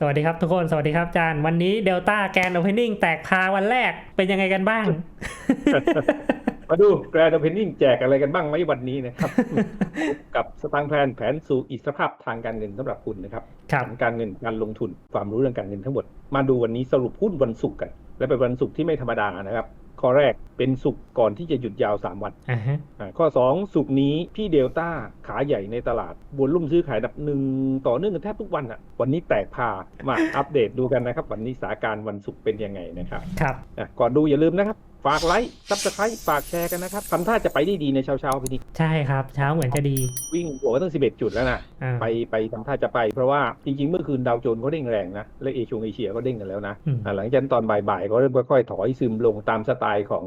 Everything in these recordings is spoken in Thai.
สวัสดีครับทุกคนสวัสดีครับอาจารย์ วันนี้เดลต้าแกนโอเพนนิ่งแตกพาวันแรกเป็นยังไงกันบ้าง มาดูแกรนด์ o เพนนิ่งแจกอะไรกันบ้างไหมวันนี้นะครับ กับสตางค์แพลนแผนสู่อิสรภาพทางการเงินสำหรับคุณนะครับครับแผนการเงินการลงทุนความรู้เรื่องการเงินทั้งหมด มาดูวันนี้สรุปหุ้นวันศุกร์กัน และเป็นวันศุกร์ที่ไม่ธรรมดานะครับ ข้อแรกเป็นศุกร์ก่อนที่จะหยุดยาว 3 วันอ่าฮะอ่าข้อ2ศุกร์นี้พี่เดลต้าขาใหญ่ในตลาดบนลุ่มซื้อขายอันดับหนึ่งต่อเนื่องกันแทบทุกวันอะ วันนี้แตกพามาอัปเดตดูกันนะครับ วันนี้สถานการณ์วันศุกร์เป็นยังไงนะครับครับอะก่อนดูอย่าลืมนะครับ ฝากไลค์ซับสไครต์ฝากแชร์กันนะครับทำท่าจะไปได้ดีในเช้าเช้าๆพี่นิกใช่ครับ เช้าเหมือนจะดี วิ่งหัวก็ตั้ง11 จุดแล้วนะอ่า ไปไปทำท่าจะไปเพราะว่าจริงๆ เมื่อคืนดาวโจนส์เขาเด้งแรงนะ และเอชงเอเชียก็เด้งกันแล้วนะอืม อะหลังจากนั้นตอนบ่ายๆก็เริ่มค่อยๆถอยซึมลงตามสไตล์ของ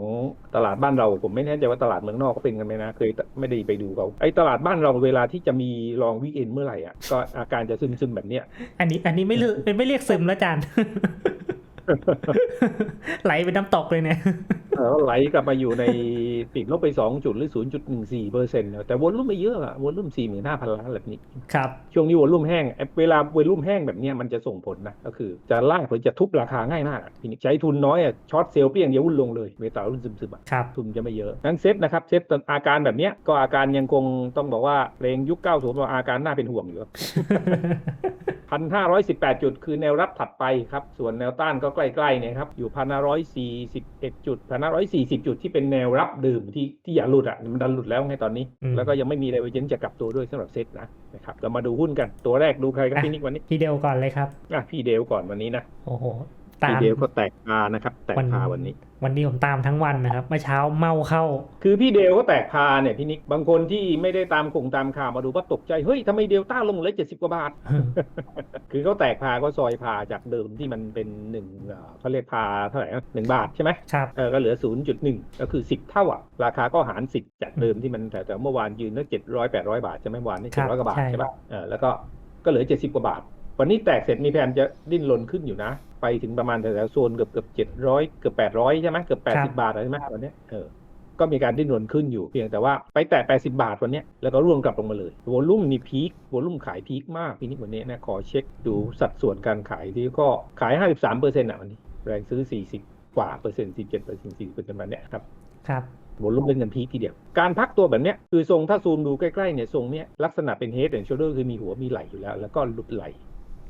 ตลาดบ้านเรา ผมไม่แน่ใจว่าตลาดเมืองนอกเขาเป็นกันไหมนะเคยไม่ได้ไปดูเขาไอ้ตลาดบ้านเราเวลาที่จะมีลองวิกเอนเมื่อไหร่อะก็อาการจะซึมๆแบบเนี้ย อันนี้อันนี้ไม่เลือกไม่เรียกซึมแล้วอาจารย์ไหลเป็นน้ำตกเลยเนี่ย เออไหลกลับมาอยู่ใน ติดลบไป2จุดหรือ0.14เปอร์เซ็นต์แต่วอลลุ่มไม่เยอะอะวอลลุ่ม45,000ล้านแบบนี้ครับช่วงนี้วอลลุ่มแห้งเอ่อเวลาวอลลุ่มแห้งแบบเนี้ยมันจะส่งผลนะก็คือจะลากหรือจะทุบราคาง่ายมากอะทีนี้ใช้ทุนน้อยอะช็อตเซลล์เปรี้ยงเดียวหุ้นลงเลยเมตารุ่นซึมๆอะครับทุนจะไม่เยอะงั้นเซตนะครับเซตอาการแบบเนี้ยก็อาการยังคงต้องบอกว่าเพลงยุค90ว่าอาการน่าเป็นห่วงอยู่พันห้าร้อยสิบแปดจุดคือแนวรับถัดไปครับ ส่วนแนวต้านก็ใกล้ๆเนี่ยครับอยู่พันห้าร้อยสี่สิบเอ็ดจุดพันห้าร้อยสี่สิบจุดที่เป็นแนวรับดื่มที่ที่อย่าหลุดอะมันดันหลุดแล้วไงตอนนี้อืมแล้วก็ยังไม่มีอะไรเจนจะกลับตัวด้วยสำหรับเซตนะนะครับเรามาดูหุ้นกันตัวแรกดูใครครับพี่นิกวันนี้พี่เดลก่อนเลยครับอะพี่เดลก่อนวันนี้นะโอ้โห ตาพี่มเดลก็แตกพานะครับ แตกพาวันนี้ วันนี้ผมตามทั้งวันนะครับเมื่อเช้าเมาเข้า คือพี่เดลก็แตกพาเนี่ยพี่นิกบางคนที่ไม่ได้ตามคงตามข่าวมาดูก็ตกใจเฮ้ยทำไมเดลต้าลงเหลือเจ็ดสิบกว่าบาท คือเขาแตกพาก็ซอยพาจากเดิมที่มันเป็นหนึ่งเอ่อเขาเรียกพาเท่าไหร่นะหนึ่งบาทใช่ไหมครับเออก็เหลือ0.1ก็คือ10เท่าอะราคาก็หาร10จากเดิมที่มันแต่แต่เมื่อวานยืนตั้ง700 800บาทใช่ไหมวานนี่ครับ700กว่าบาทใช่ใช่ป่ะเออแล้วก็ก็เหลือ70กว่าบาท วันนี้แตกเสร็จมีแผนจะดิ้นรนขึ้นอยู่นะ ไปถึงประมาณแถวๆโซนเกือบเกือบ700เกือบ800ใช่ไหมเกือบ80บาทอะไรใช่ไหมวันเนี้ยเออก็มีการดิ้นรนขึ้นอยู่เพียงแต่ว่าไปแตะ 80 บาทวันเนี้ยแล้วก็ร่วงกลับลงมาเลย วอลุ่มนี่พีควอลุ่มขายพีคมากพี่นิดวันนี้นะขอเช็คดูสัดส่วนการขายที่ก็ขาย 53เปอร์เซ็นต์อะวันนี้ แรงซื้อ 40 กว่าเปอร์เซ็นต์47เปอร์เซ็นต์40เปอร์เซ็นต์แบบเนี้ยครับครับวอลุ่มเล่นกันพีคทีเดียว การพักตัวแบบเนี้ยคือทรงถ้าซูมดูใกล้ๆเนี่ยทรงเนี้ยลักษณะเป็น head and shoulder คือมีหัวมีไหล่อยู่แล้ว แล้วก็หลุดไหล่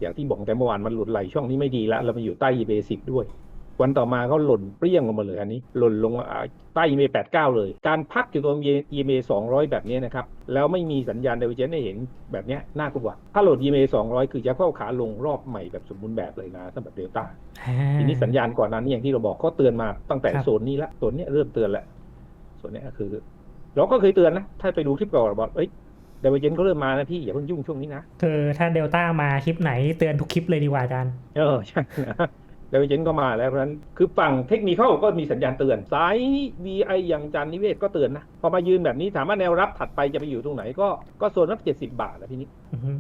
อย่างที่บอกแต่เมื่อวานมันหลุดไหล่ช่องนี้ไม่ดีแล้วแล้วมันอยู่ใต้ e b a 10ด้วย วันต่อมาเขาหล่นเปรี้ยงลงมาเลยอันนี้ หล่นลงมาอ่าใต้ e b a 89เลย การพักอยู่ตรง e b a 200แบบนี้นะครับ แล้วไม่มีสัญญาณเดวิเจนให้เห็นแบบเนี้ยน่ากลัว ถ้าโหลด e b a 200คือจะเข้าขาลงรอบใหม่แบบสมบูรณ์แบบเลยนะสำหรับเดลต้าทีนี้สัญญาณก่อนหนั้นนี่อย่างที่เราบอกเขาเตือนมาตั้งแต่ครับโซนนี้ละโซนเนี้ยเริ่มเตือนแล้วโซนเนี้ยก็คือ เราก็เคยเตือนนะ ถ้าไปดูคลิปก่อนบอกเอ้ย เดวิเจนเขาเริ่มมานะพี่อย่าเพิ่งยุ่งช่วงนี้นะคือถ้าเดลต้ามาคลิปไหนเตือนทุกคลิปเลยดีกว่าอาจารย์เออใช่นะเดวิเจนก็มาแล้วเพราะฉะนั้นคือฝั่งเทคนิคก็มีสัญญาณเตือนสาย VI อย่างจันนิเวศก็เตือนนะ พอมายืนแบบนี้ถามว่าแนวรับถัดไปจะไปอยู่ตรงไหนก็ก็โซนรับ70บาทแล้วพี่นิกอือฮึ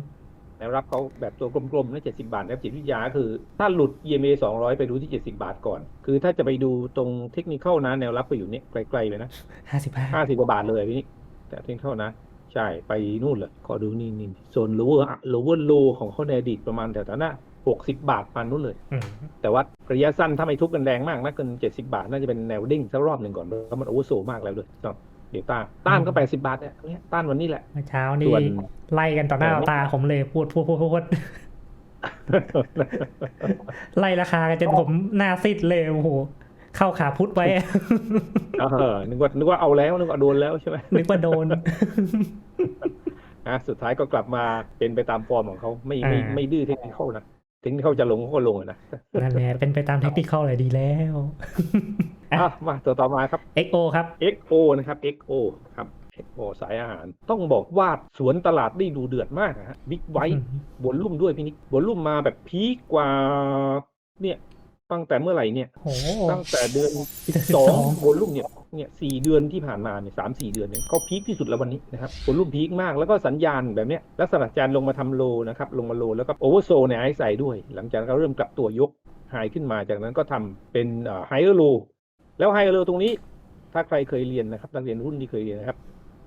แนวรับเขาแบบตัวกลมๆนะ70บาทแนวจิตวิทยาคือ ถ้าหลุด EMA 200 ไปดูที่70บาทก่อน คือถ้าจะไปดูตรงเทคนิคนะแนวรับไปอยู่เนี่ยไกลๆเลยนะห้าสิบห้าห้าสิบกว่าบาทเลยพี่นิกแต่เทคนิคนะ ใช่ไปนู่นเลยขอดูนี่นี่โซน lower lower low ของเขาในอดีตประมาณแถวๆนั้นหกสิบบาทประมาณนู้นเลยอืมแต่ว่าระยะสั้นถ้าไม่ทุบกันแรงมากนะเกินเจ็ดสิบาท น่าจะเป็นแนวดิ่งสักรอบหนึ่งก่อนเพราะมันโอเวอร์โซมากแล้วด้วยต้องเดี๋ยวต้านต้านก็แปดสิบาทเนี่ยเนี่ยต้านวันนี้แหละเมื่อเช้านี่ส่วนไล่กันต่อหน้าต่อตาผมเลยพูดพูดพูดพูดไล่ราคากันจนผมหน้าซิดเลยโอ้โห เข้าขาพุทธไว้เออนึกว่านึกว่าเอาแล้วนึกว่าโดนแล้วใช่ไหมนึกว่าโดนอะสุดท้ายก็กลับมาเป็นไปตามฟอร์มของเขาไม่ไม่อ่าไม่ดื้อเทคนิคนะเทคนิคจะลงเขาก็ลงอะนะนั่นแหละเป็นไปตามเทคนิคเข้าเลยดีแล้วอะมาตัวต่อมาครับ XO ครับ XO นะครับ XO ครับ XO สายอาหาร ต้องบอกว่าสวนตลาดได้ดูเดือดมากนะฮะบิ๊กไวท์บนลุ่มด้วยพี่นิกบนลุ่มมาแบบพีคกว่า เนี่ย ตั้งแต่เมื่อไหร่เนี่ยโอ้โหตั้งแต่เดือนเดือนสอง12บนลุ่มเนี่ยเนี่ยสี่เดือนที่ผ่านมาเนี่ยสามสี่เดือนเนี่ยเขาพีคที่สุดแล้ววันนี้นะครับบนลุ่มพีคมากแล้วก็สัญญาณแบบเนี้ยลักษณะจานลงมาทำโลนะครับลงมาโลแล้วก็โอเวอร์โซในไอซ์ไซด้วย หลังจากนั้นก็เริ่มกลับตัวยกไฮขึ้นมาจากนั้นก็ทำเป็นไฮเออร์โลแล้วไฮเออร์โลตรงนี้ ถ้าใครเคยเรียนนะครับนักเรียนรุ่นที่เคยเรียนนะครับ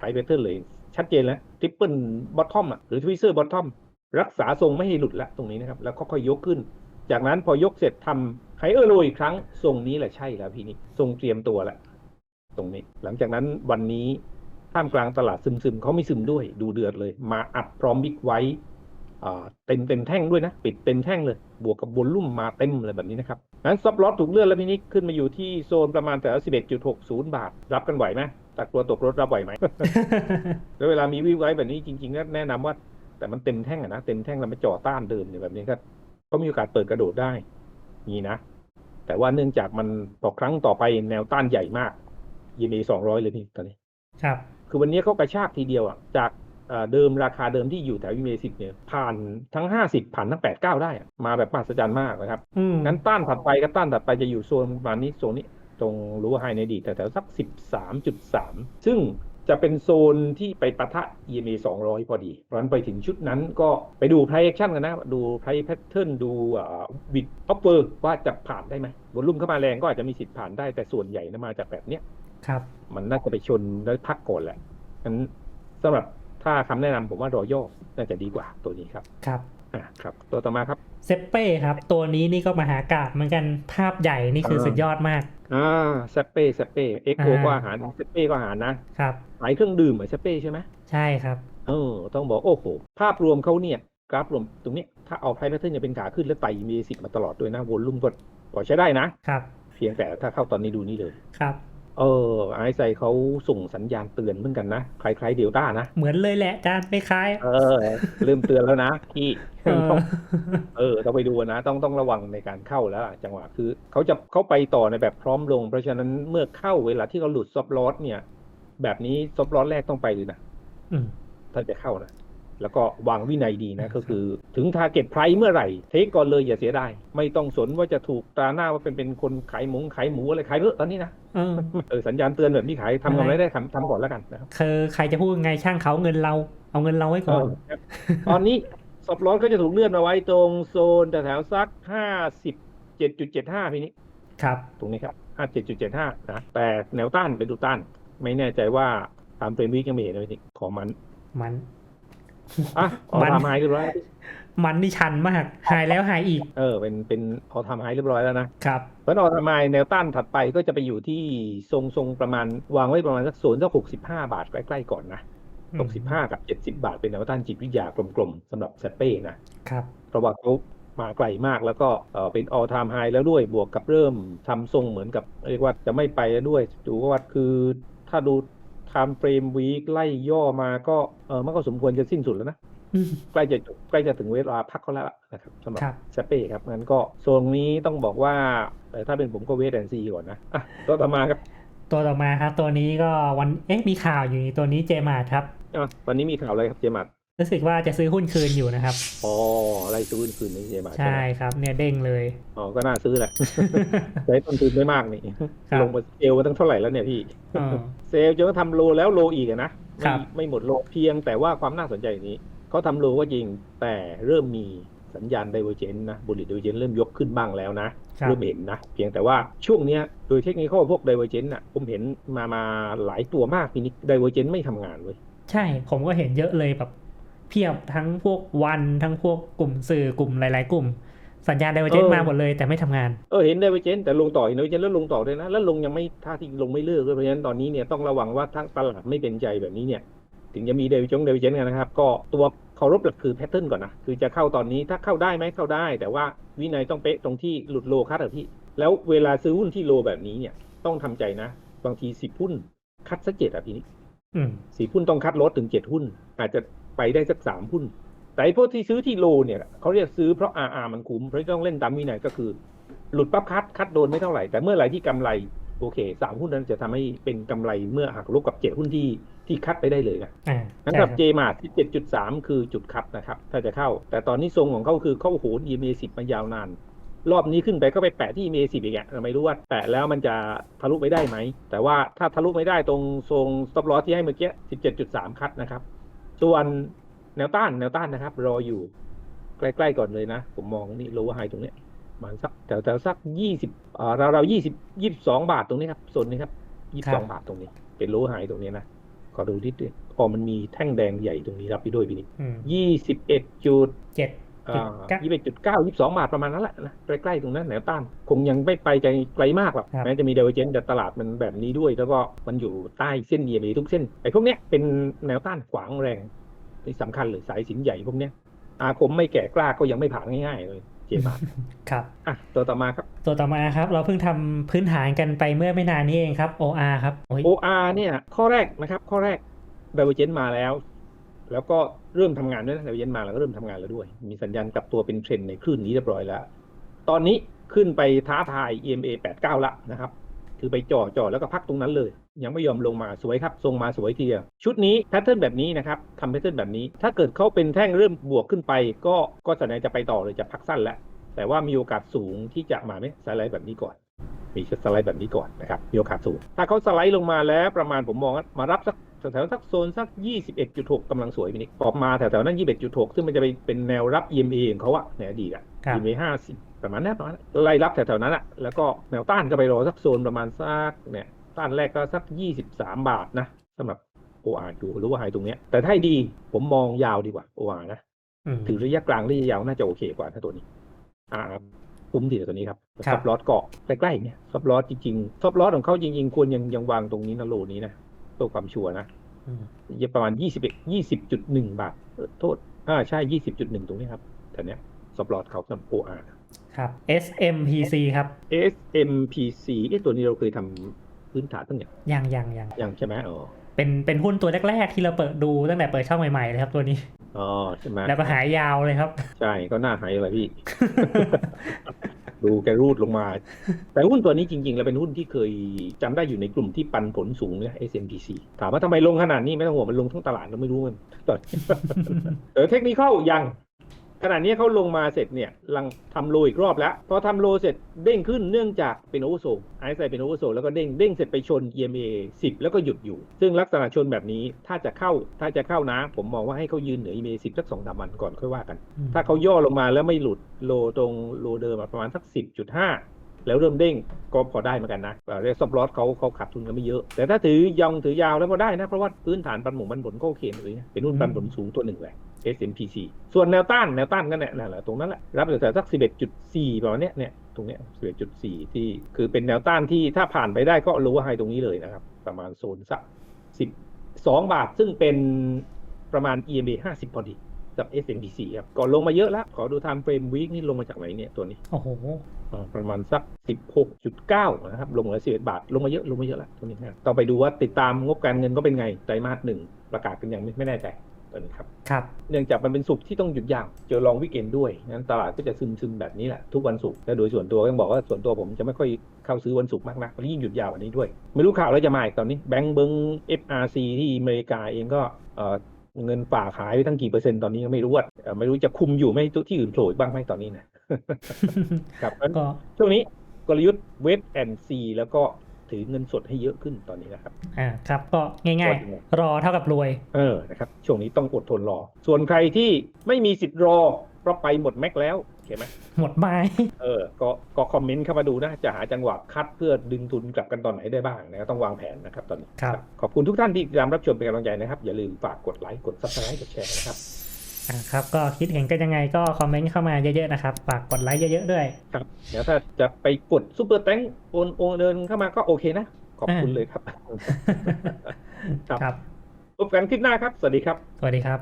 ไฮเบเตอร์เลยชัดเจนแล้วทริปเปิลบอททอมอะหรือทวิสเซอร์บอททอมรักษาทรงไม่ให้หลุดละตรงนี้นะครับแล้วค่อยๆยกขึ้น จากนั้นพอยกเสร็จทำ ไฮเออร์โรอีกครั้งทรงนี้แหละใช่แล้วพี่นิกทรงเตรียมตัวละตรงนี้ หลังจากนั้นวันนี้ท่ามกลางตลาดซึมๆเขาไม่ซึมด้วย ดูเดือดเลย มาอัดพร้อมบิ๊กไว้อ่าเต็มเต็มแท่งด้วยนะ ปิดเต็มแท่งเลย บวกกับบนลุ่มมาเต็มเลยแบบนี้นะครับงั้นซับลอตถูกเลื่อนแล้วพี่นิกขึ้นมาอยู่ที่โซนประมาณแต่ละ11.60บาท รับกันไหวไหมตักตัวตกรถรับไหวไหมแล้วเวลามีวิวไว้แบบนี้จริงๆก็แนะนำว่า แต่มันเต็มแท่งอะนะเต็มแท่งแล้วมาจ่อต้านเดิมเนี่ยแบบนี้ก็ก็มีโอกาสเปิดกระโดดได้นี่นะ แต่ว่าเนื่องจากมันต่อครั้งต่อไปแนวต้านใหญ่มากยีเมสองร้อยเลยพี่ตอนนี้ ครับ คือวันนี้เขากระชากทีเดียวอะจากเอ่อเดิมราคาเดิมที่อยู่แถวยีเมสิบเนี่ย ผ่านทั้งห้าสิบผ่านทั้งแปดเก้าได้อะมาแบบมหัศจรรย์มากนะครับอืมงั้นต้านถัดไปก็ต้านถัดไปจะอยู่โซนประมาณนี้โซนนี้ตรงรู้ว่าไฮในอดีตแต่แถวสักสิบสามจุดสามซึ่ง จะเป็นโซนที่ไปปะทะ EMA 200 พอดีเพราะฉะนั้นไปถึงชุดนั้นก็ไปดู price action กันนะ ดู price pattern ดูวิดออฟเวอร์ว่าจะผ่านได้ไหมวอลุ่มเข้ามาแรงก็อาจจะมีสิทธิ์ผ่านได้แต่ส่วนใหญ่นะมาจากแบบเนี้ยครับมันน่าจะไปชนแล้วพักก่อนแหละงั้นสำหรับถ้าคำแนะนำผมว่ารอย่อน่าจะดีกว่าตัวนี้ครับครับอะครับ ตัวต่อมาครับเซเป้ครับ ตัวนี้นี่ก็มหากาบเหมือนกันภาพใหญ่นี่คือเออสุดยอดมาก อ่าเซเป้เซเป้เอ็กโคอ่าก็อาหารเซเป้ก็อาหารนะครับขายเครื่องดื่มเหมือนเซเป้ใช่ไหมใช่ครับเออต้องบอกโอ้โห ภาพรวมเขาเนี่ย กราฟรวมตรงเนี้ยถ้าเอาไพ่แพทเทิร์นจะเป็นขาขึ้นแล้วไต่มีสิทธิ์มาตลอดด้วยนะวอลลุ่มก็ก็ใช้ได้นะครับเพียงแต่ถ้าเข้าตอนนี้ดูนี่เลยครับ เออไอซ์ไซเขาส่งสัญญาณเตือนเหมือนกันนะคล้ายๆเดลต้านะ เหมือนเลยแหละจานไม่คล้าย เออเริ่มเตือนแล้วนะพี่เออต้องเออต้องไปดูนะ ต้องต้องระวังในการเข้าแล้วล่ะจังหวะคือเขาจะเข้าไปต่อในแบบพร้อมลง เพราะฉะนั้นเมื่อเข้าเวลาที่เขาหลุดซอฟลอสเนี่ย แบบนี้ซอฟลอสแรกต้องไปเลยนะอืมถ้าจะเข้านะ แล้วก็วางวินัยดีนะก็คือถึงทาร์เก็ตไพรเมื่อไหร่ เทคก่อนเลยอย่าเสียดายไม่ต้องสนว่าจะถูกตราหน้าว่าเป็นเป็นคนขายหมูขายหมูอะไรขายเยอะตอนนี้นะเออเออสัญญาณเตือนแบบนี้ขายทำกำไรได้ทำทำก่อนแล้วกันนะครับคือใครจะพูดไงช่างเขาเงินเรา เอาเงินเราไว้ก่อนเออตอนนี้ซอฟลอสก็จะถูกเลื่อนมาไว้ตรงโซนแถวๆสักห้าสิบเจ็ดจุดเจ็ดห้าพี่นี้ครับตรงนี้ครับห้าเจ็ดจุดเจ็ดห้านะแต่แนวต้านไปดูต้าน ไม่แน่ใจว่าตามเฟรมวิกยังไม่เห็นเลยพี่ขอมันมัน อะออมันทำไฮเรียบร้อยมันนี่ชันมากหายแล้วหายอีก เออ เป็นเป็นออทำไฮเรียบร้อยแล้วนะครับเพราะออทำไฮแนวต้านถัดไปก็จะไปอยู่ที่ทรงทรงประมาณวางไว้ประมาณสักโซนสักหกสิบห้าบาทใกล้ๆก่อนนะอืมหกสิบห้ากับเจ็ดสิบาทเป็นแนวต้านจิตวิทยากลมๆสำหรับเซเป้นะครับเพราะว่าเขามาไกลมากแล้วก็เอ่อเป็น all time high แล้วด้วยบวกกับเริ่มทำทรงเหมือนกับเรียกว่าจะไม่ไปแล้วด้วยดูว่าคือถ้าดู time frame week ไล่ย่อมาก็เออมันก็สมควรจะสิ้นสุดแล้วนะอืมใกล้จะจบใกล้จะถึงเวลาพักเขาแล้วล่ะนะครับสำหรับครับสเป้ครับงั้นก็โซนนี้ต้องบอกว่าแต่ถ้าเป็นผมก็เวทแอนซีก่อนนะอะตัวต่อมาครับ ตัวต่อมาครับ ตัวนี้ก็วันเอ๊ะมีข่าวอยู่นี่ตัวนี้เจมาร์ครับอะวันนี้มีข่าวอะไรครับเจมัดรู้ สึกว่าจะซื้อหุ้นคืนอยู่นะครับอ๋ออะไรซื้อคืนในเจมัดใช่ครับเนี่ยเด้งเลยอ๋อก็น่าซื้อแหละใช้ต้นทุนไม่มากนี่ครับลงมาเอวมาตั้งเท่าไหร่แล้วเนี่ยพี่เออเซลล์จะทำโลแล้วโลอีกอะนะครัไม่บไม่หมดโลเพียงแต่ว่าความน่าสนใจอย่างนี้เขาทำโลก็จริงแต่เริ่มมีสัญญาณไดเวอร์เจนนะบุลลิ d ไดเวอร์เจนเริ่มยกขึ้นบ้างแล้วนะครับเริ่มเห็นนะ เพียงแต่ว่าช่วงเนี้ยโดยเทคนิคพวกไดเวอร์เจนน่ะผมเห็นมามาหลายตัวมากทีนี้ไดเวอร์เจนไม่ทำงานเว้ยใช่ผมก็เห็นเยอะเลยแบบ เพียบทั้งพวกวันทั้งพวกกลุ่มสื่อกลุ่มหลาย ๆ กลุ่ม สัญญาณไดเวอร์เจนเออมาหมดเลยแต่ไม่ทำงาน เออเห็นไดเวอร์เจนแต่ลงต่อเห็นไดเวอร์เจนแล้วลงต่อด้วยนะ แล้วลงยังไม่ท่าที่ลงไม่เลิกด้วยเพราะฉะนั้นตอนนี้เนี่ยต้องระวังว่าถ้าตลาดไม่เป็นใจแบบนี้เนี่ยถึงจะมีเดวิจงเดวิเจนกันนะครับ ก็ตัวเคารพหลักคือแพทเทิร์นก่อนนะ คือจะเข้าตอนนี้ถ้าเข้าได้ไหมเข้าได้ แต่ว่าวินัยต้องเป๊ะตรงที่หลุดโลคัดอะพี่ แล้วเวลาซื้อหุ้นที่โลแบบนี้เนี่ยต้องทำใจนะ บางทีสิบหุ้นคัดสักเจ็ดอะพี่นี่อืมสิบหุ้นต้องคัดลดถึงเจ็ดหุ้น อาจจะ ไปได้สักสามหุ้น แต่ไอ้พวกที่ซื้อที่โลเนี่ยเขาเรียกซื้อเพราะ RR มันคุ้มเพราะต้องเล่นตามวินัยก็คือ หลุดปั๊บคัดคัดโดนไม่เท่าไหร่แต่เมื่อไหร่ที่กำไรโอเคสามหุ้นนั้นจะทำให้เป็นกำไรเมื่อหักลบกับเจ็ดหุ้นที่ที่คัดไปได้เลยนะอ่างั้นใช่กับครับเจมาที่7.3คือจุดคัดนะครับ ถ้าจะเข้า แต่ตอนนี้ทรงของเขาคือเขาโหน EMA 10มายาวนาน รอบนี้ขึ้นไปก็ไปแปะที่ EMA 10อีกอะเราไม่รู้ว่าแปะแล้วมันจะทะลุไปได้ไหม แต่ว่าถ้าทะลุไม่ได้ตรงทรง stop loss ที่ให้เมื่อกี้17.3คัดนะครับ ส่วนแนวต้านแนวต้านนะครับ รออยู่ใกล้ๆก่อนเลยนะ ผมมองนี่ lower high ตรงเนี้ยประมันสักแถวๆสัก20อ่าเราเรา20 22บาทตรงนี้ครับโซนนี้ครับ22บาทตรงนี้ เป็น lower high ตรงนี้นะขอดูนิดนึงพอมันมีแท่งแดงใหญ่ตรงนี้รับไปด้วยพี่นิดอืมยี่สิบเอ็ดจุดเจ็ด ยี่สิบเอ็ดจุดเก้ายี่สิบสองบาทประมาณนั้นแหละนะใกล้ๆตรงนั้นแนวต้านคงยังไม่ไปไกลไกลมากหรอกครับแม้จะมีเดเวเจนแต่ตลาดมันแบบนี้ด้วย แล้วก็มันอยู่ใต้เส้น EMA ทุกเส้นไอ้พวกเนี้ยเป็นแนวต้านขวางแรงที่สำคัญเลยสายสินใหญ่พวกเนี้ยอาคมไม่แก่กล้าก็ยังไม่ผ่านง่ายๆเลยเจบาทครับอะตัวต่อมาครับ ตัวต่อมาครับ เราเพิ่งทำพื้นฐานกันไปเมื่อไม่นานนี้เองครับ OR ครับโอ้ย OR เนี่ยข้อแรกนะครับ ข้อแรก Divergent มาแล้ว แล้วก็เริ่มทำงานด้วยนะ Divergent มาแล้วก็เริ่มทำงานแล้วด้วย มีสัญญาณกลับตัวเป็นเทรนด์ในคลื่นนี้เรียบร้อยแล้ว ตอนนี้ขึ้นไปท้าทาย EMA 89 ละนะครับ คือไปจ่อจ่อแล้วก็พักตรงนั้นเลย ยังไม่ยอมลงมาสวยครับ ทรงมาสวยทีเดียว ชุดนี้แพทเทิร์นแบบนี้นะครับทำแพทเทิร์นแบบนี้ ถ้าเกิดเขาเป็นแท่งเริ่มบวกขึ้นไป ก็ก็แสดงจะไปต่อเลยจะพักสั้นแล้ว แต่ว่ามีโอกาสสูงที่จะมาไหมสไลด์แบบนี้ก่อนมีสไลด์แบบนี้ก่อนนะครับมีโอกาสสูง ถ้าเขาสไลด์ลงมาแล้วประมาณผมมองมารับสัก แถวๆสักโซนสัก 21.6กำลังสวยพี่นิกออกมาแถวๆนั้น 21.6 ซึ่งมันจะไปเป็นแนวรับ EMA ของเขาอะในอดีตอะครับ EMA 50 ประมาณนั้นประมาณนั้นไล่รับแถวๆนั้นอะแล้วก็แนวต้านก็ไปรอสักโซนประมาณสักเนี่ยต้านแรกก็สัก 23 บาทนะสำหรับ OR ดูหรือว่าไฮตรงเนี้ย แต่ถ้าให้ดีผมมองยาวดีกว่า OR นะอืมถือระยะกลางระยะยาวน่าจะโอเคกว่าถ้าตัวนี้ อ่าคุ้มดีกว่าตัวนี้ครับครับซับลอสเกาะใกล้ๆเนี่ยซับลอสจริงๆซับลอสของเขาจริงๆ ควรยังยังวางตรงนี้นะโลนี้นะ ตัวความชัวร์นะอืมจะประมาณยี่สิบยี่สิบจุดหนึ่งบาทเออโทษอ่าใช่ยี่สิบจุดหนึ่งตรงนี้ครับแต่เนี้ยซับลอสเขาสำหรับ OR ครับ SMPC ครับ SMPC เอ๊ะตัวนี้เราเคยทำพื้นฐานตั้งอย่างยังยังยังยังใช่ไหมอ๋อเป็นเป็นหุ้นตัวแรกๆที่เราเปิดดูตั้งแต่เปิดช่องใหม่ๆเลยครับตัวนี้อ๋อใช่ไหมแล้วก็หายยาวเลยครับ ใช่ก็น่าหายอะไรพี่ ดูแกรูดลงมา แต่หุ้นตัวนี้จริง ๆ แล้วเป็นหุ้นที่เคยจำได้อยู่ในกลุ่มที่ปันผลสูงเนี่ย SMPC ถามว่าทำไมลงขนาดนี้ไม่ต้องห่วงมันลงทั้งตลาดเราไม่รู้มันตอนเออเทคนิคเข้ายัง ขณะนี้เขาลงมาเสร็จเนี่ยลังทำโลอีกรอบแล้ว พอทำโลเสร็จเด้งขึ้นเนื่องจากเป็นโอเวอร์โซไอซ์ไซเป็นโอเวอร์โซแล้วก็เด้งเด้งเสร็จไปชน EMA 10 แล้วก็หยุดอยู่ ซึ่งลักษณะชนแบบนี้ถ้าจะเข้าถ้าจะเข้านะ ผมมองว่าให้เขายืนเหนือ EMA 10สักสองสามวันก่อนค่อยว่ากัน ถ้าเขาย่อลงมาแล้วไม่หลุดโลตรงโลเดิมอะประมาณสัก 10.5แล้วเริ่มเด้งก็พอได้เหมือนกันนะเรียกซับลอสเขาเขาขาดทุนกันไม่เยอะ แต่ถ้าถือยองถือยาวแล้วพอได้นะ เพราะว่าพื้นฐานปันหมุนปันผลก็โอเคเลยนะเป็นหุ้นปันผลสูงตัวหนึ่งเลย S&PC ส่วนแนวต้านแนวต้านก็เนี่ยนั่นแหละตรงนั้นแหละรับอยู่แต่สัก 11.4 ประมาณเนี้ยเนี่ยตรงเนี้ย11.4 ที่คือเป็นแนวต้านที่ถ้าผ่านไปได้ก็รู้ว่าไฮตรงนี้เลยนะครับ ประมาณโซนสัก 12 บาท ซึ่งเป็นประมาณ EMA 50 พอดีกับ S&PC ครับก่อนลงมาเยอะแล้ว ขอดู time frame week นี่ลงมาจากไหนเนี่ยตัวนี้ โอ้โหอ่าประมาณสัก 16.9 นะครับ ลงเหลือ11 บาท ลงมาเยอะ ลงมาเยอะแล้วตัวนี้นะต้องไปดูว่าติดตามงบการเงินก็เป็นไง ไตรมาสหนึ่งประกาศกันยังไม่ไม่แน่ใจ ตัวนี้ครับครับเนื่องจากมันเป็นสุกร์ที่ต้องหยุดยาวเจอลองวิกเอนด้วยงั้นตลาดก็จะซึมซึมๆแบบนี้แหละทุกวันศุกร์และโดยส่วนตัวก็ต้องบอกว่าส่วนตัวผมจะไม่ค่อยเข้าซื้อวันศุกร์มากนักยิ่งหยุดยาวอันนี้ด้วย ไม่รู้ข่าวแล้วจะมาอีกตอนนี้แบงก์เบิง FRC ที่อเมริกาเองก็เอ่อเงินฝากหายไปทั้งกี่เปอร์เซ็นต์ตอนนี้ก็ไม่รู้ว่าเอ่อไม่รู้จะคุมอยู่ไหม่ที่อื่นโผล่อีกบ้างไหมตอนนี้นะครับงั้นก็ช่วงนี้กลยุทธ์เวทแอนซีแล้วก็ ถือเงินสดให้เยอะขึ้นตอนนี้นะครับอ่าครับก็ง่ายๆ รอเท่ากับรวย เออนะครับช่วงนี้ต้องอดทนรอ ส่วนใครที่ไม่มีสิทธิ์รอเพราะไปหมดแม็กแล้วโอเคไหมหมดไม้เออก็ก็คอมเมนต์เข้ามาดูนะ จะหาจังหวะคัดเพื่อดึงทุนกลับกันตอนไหนได้บ้างนะครับต้องวางแผนนะครับตอนนี้ครับขอบคุณทุกท่านที่ติดตามรับชมเป็นกำลังใจนะครับ อย่าลืมฝากกดไลค์กดซับสไครต์กดแชร์นะครับ อ่าครับก็คิดเห็นกันยังไงก็คอมเมนต์เข้ามาเยอะๆนะครับฝากกดไลค์เยอะๆด้วยครับเดี๋ยวถ้าจะไปกดซูเปอร์แตงโอนโอนเดินเข้ามาก็โอเคนะ ขอบคุณเลยครับ ครับครับพบกันคลิปหน้าครับ สวัสดีครับ สวัสดีครับ